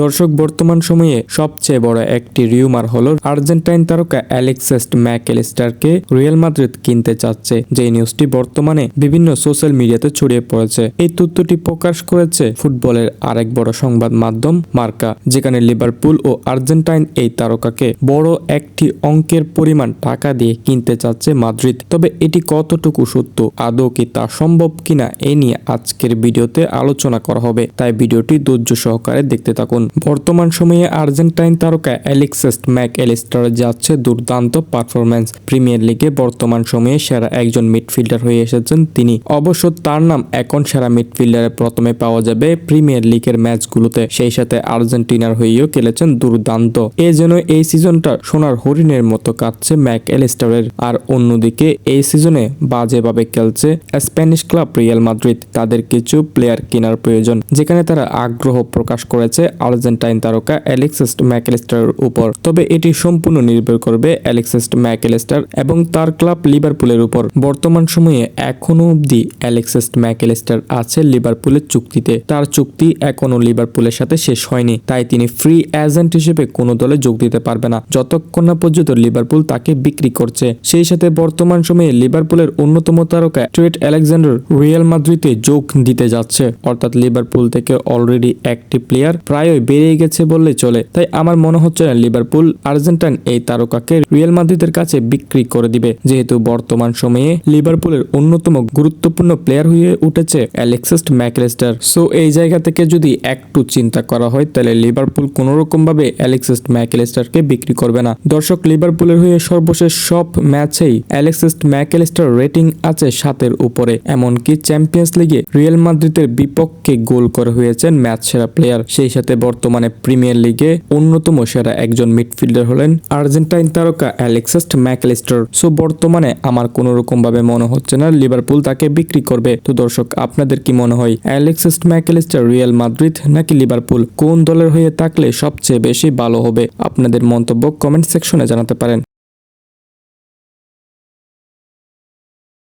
দর্শক, বর্তমান সময়ে সবচেয়ে বড় একটি রিউমার হল আর্জেন্টাইন তারকা অ্যালেক্সেস্ট ম্যাকেলিস্টারকে রিয়াল মাদ্রিদ কিনতে চাচ্ছে। যে নিউজটি বর্তমানে বিভিন্ন সোশ্যাল মিডিয়াতে ছড়িয়ে পড়েছে। এই তথ্যটি প্রকাশ করেছে ফুটবলের আরেক বড় সংবাদ মাধ্যম মার্কা, যেখানে লিভারপুল ও আর্জেন্টাইন এই তারকাকে বড় একটি অঙ্কের পরিমাণ টাকা দিয়ে কিনতে চাচ্ছে মাদ্রিদ। তবে এটি কতটুকু সত্য, আদৌ কি তা সম্ভব কিনা, এ নিয়ে আজকের ভিডিওতে আলোচনা করা হবে। তাই ভিডিওটি ধৈর্য সহকারে দেখতে থাকুন। বর্তমান সময়ে আর্জেন্টাইন তারকা অ্যালেক্সেস্ট ম্যাক এলিস্টার যাচ্ছে দুর্দান্ত পারফরম্যান্স। প্রিমিয়ার লিগে বর্তমান সময়ে সেরা একজন মিডফিল্ডার হয়ে এসেছেন তিনি। অবশ্য তার নাম এখন সেরা মিডফিল্ডারে প্রথমে পাওয়া যাবে প্রিমিয়ার লিগের ম্যাচগুলোতে। সেই সাথে আর্জেন্টিনার হয়েও খেলেছেন দুর্দান্ত। এ যেন এই সিজনটা সোনার হরিণের মতো কাটছে ম্যাক এলিস্টারের আর অন্যদিকে এই সিজনে বাজেভাবে খেলছে স্প্যানিশ ক্লাব রিয়াল মাদ্রিদ। তাদের কিছু প্লেয়ার কেনার প্রয়োজন, যেখানে তারা আগ্রহ প্রকাশ করেছে আর্জেন্টাইন তারকা অ্যালেক্সেস্ট ম্যাকেলিস্টারের উপর। তবে এটি সম্পূর্ণ নির্ভর করবে অ্যালেক্সেস্ট ম্যাকেলেস্টার এবং তার ক্লাব লিভারপুলের উপর। বর্তমান সময়ে এখনও অবধি অ্যালেক্সেস্ট ম্যাকেলেস্টার আছে লিভারপুলের চুক্তিতে। তার চুক্তি এখনও লিভারপুলের সাথে শেষ হয়নি, তাই তিনি ফ্রি এজেন্ট হিসেবে কোনো দলে যোগ দিতে পারবে না। যতক্ষণ না পর্যন্ত লিভারপুল তাকে বিক্রি করছে। সেই সাথে বর্তমান সময়ে লিভারপুলের অন্যতম তারকা ট্রেট আলেকজান্ডার রিয়াল মাদ্রিদে যোগ দিতে যাচ্ছে। অর্থাৎ লিভারপুল থেকে অলরেডি একটি প্লেয়ার প্রায়ই বেরিয়ে গেছে বললে চলে। তাই আমার মনে হচ্ছে না লিভারপুল আর্জেন্টাইন এই তারকাকে রিয়াল মাদ্রিদের কাছে বিক্রি করে দিবে। যেহেতু বর্তমান সময়ে লিভারপুলের অন্যতম গুরুত্বপূর্ণ প্লেয়ার হয়ে উঠেছে অ্যালেক্সেস্ট ম্যাকলেস্টার। সো এই জায়গা থেকে যদি একটু চিন্তা করা হয়, তাহলে লিভারপুল কোনো রকম ভাবে অ্যালেক্সেস্ট ম্যাকলেস্টারকে বিক্রি করবে না। দর্শক, লিভারপুলের হয়ে সর্বশেষ সব ম্যাচেই অ্যালেক্সেস্ট ম্যাকলেস্টার রেটিং আছে সাতের উপরে। এমনকি চ্যাম্পিয়ন্স লিগে রিয়াল মাদ্রিদের বিপক্ষে গোল করে হয়েছেন ম্যাচ সেরা প্লেয়ার। সেই সাথে বর্তমানে প্রিমিয়ার লিগে অন্যতম সেরা একজন মিডফিল্ডার হলেন আর্জেন্টাইন তারকা অ্যালেক্সাস্ট ম্যাকলিস্টার। সো বর্তমানে আমার কোনো ভাবে মনে হচ্ছে না লিভারপুল তাকে বিক্রি করবে। তো দর্শক, আপনাদের কি মনে হয় অ্যালেক্সাস্ট ম্যাকলিস্টার রিয়াল মাদ্রিদ নাকি লিভারপুল? কোন দলের হয়ে থাকলে সবচেয়ে বেশি ভালো হবে? আপনাদের মন্তব্য কমেন্ট সেকশনে জানাতে পারেন।